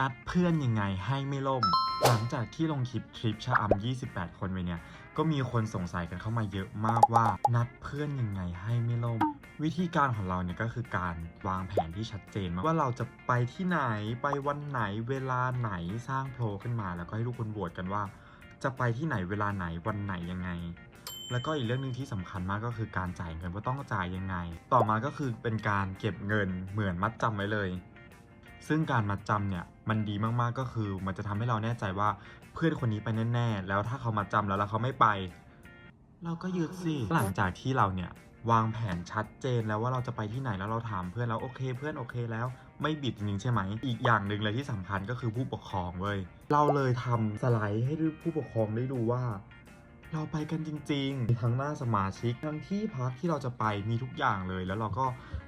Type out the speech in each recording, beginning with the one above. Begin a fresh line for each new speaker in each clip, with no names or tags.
นัดเพื่อนยังไงให้ไม่ล่ม หลังจากที่ลงคลิปทริปชะอำ28 คนไปเนี่ย ก็มีคนสงสัยกันเข้ามาเยอะมากว่า นัดเพื่อนยังไงให้ไม่ล่ม วิธีการของเราเนี่ยก็คือการวางแผนที่ชัดเจนมากว่าเราจะไปที่ไหนไปวันไหนเวลาไหนสร้างโพลขึ้นมา แล้วก็ให้ทุกคนโหวตกันว่า จะไปที่ไหนเวลาไหนวันไหนยังไงแล้วก็อีกเรื่องหนึ่งที่สำคัญมากก็คือการจ่ายเงินว่าต้องจ่ายยังไง ต่อมาก็คือเป็นการเก็บเงินเหมือนมัดจำไว้เลย ซึ่งการมัดจำเนี่ยมันดีมากๆก็คือ มันจะทำให้เราแน่ใจว่าเพื่อนคนนี้ไปแน่ๆ แล้วถ้าเขามัดจำแล้วแล้วเขาไม่ไป เราก็ยึดสิหลังจากที่เราเนี่ยวางแผนชัดเจนแล้วว่าเราจะไปที่ไหนแล้วเราถามเพื่อนแล้วโอเค เพื่อนโอเคแล้วไม่บิดจริงๆใช่ไหม อีกอย่างหนึ่งเลยที่สำคัญก็คือผู้ปกครองเว้ยเราเลยทำสไลด์ให้ผู้ปกครองได้ดูว่า เราไปกันจริงๆมีทั้งหน้าสมาชิกทั้งที่พักที่เราจะไปมีทุกอย่างเลย แล้วเราก็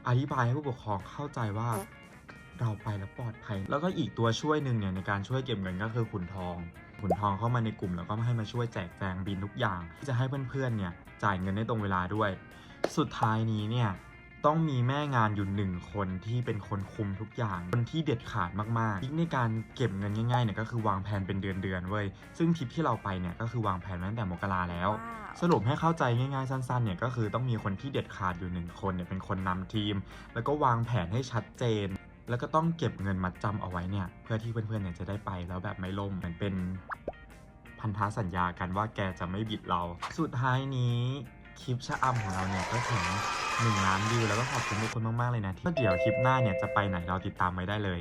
อธิบายให้ผู้ปกครองเข้าใจว่า เราไปแล้วปลอดภัย แล้วก็อีกตัวช่วยหนึ่งเนี่ยในการช่วยเก็บเงินก็คือขุนทอง ขุนทองเข้ามาในกลุ่มแล้วก็ให้มาช่วยแจกแจงบินทุกอย่าง ที่จะให้เพื่อนๆเนี่ยจ่ายเงินได้ตรงเวลาด้วย สุดท้ายนี้เนี่ยต้องมีแม่งานอยู่หนึ่งคนที่เป็นคนคุมทุกอย่าง คนที่เด็ดขาดมากๆทริคในการเก็บเงินง่ายๆเนี่ยก็คือวางแผนเป็นเดือนๆเว้ย ซึ่งทริปที่เราไปเนี่ยก็คือวางแผนมาตั้งแต่มกราแล้ว สรุปให้เข้าใจง่ายๆสั้นๆเนี่ยก็คือต้องมีคนที่เด็ดขาดอยู่หนึ่งคนเนี่ยเป็นคนนำทีม แล้วก็วางแผนให้ชัดเจน แล้วก็ต้องเก็บเงินมัดจำเอาไว้เนี่ยเพื่อที่เพื่อนๆเนี่ยจะได้ไปแล้วแบบไม่ล่มเหมือนเป็นพันธสัญญากันว่าแกจะไม่บิดเรา สุดท้ายนี้คลิปชะอำของเราเนี่ยก็ถึง1ล้านวิวแล้วก็ขอบคุณทุกคนมากๆเลยนะที่เดี๋ยวคลิปหน้าเนี่ยจะไปไหนเราติดตามไว้ได้เลย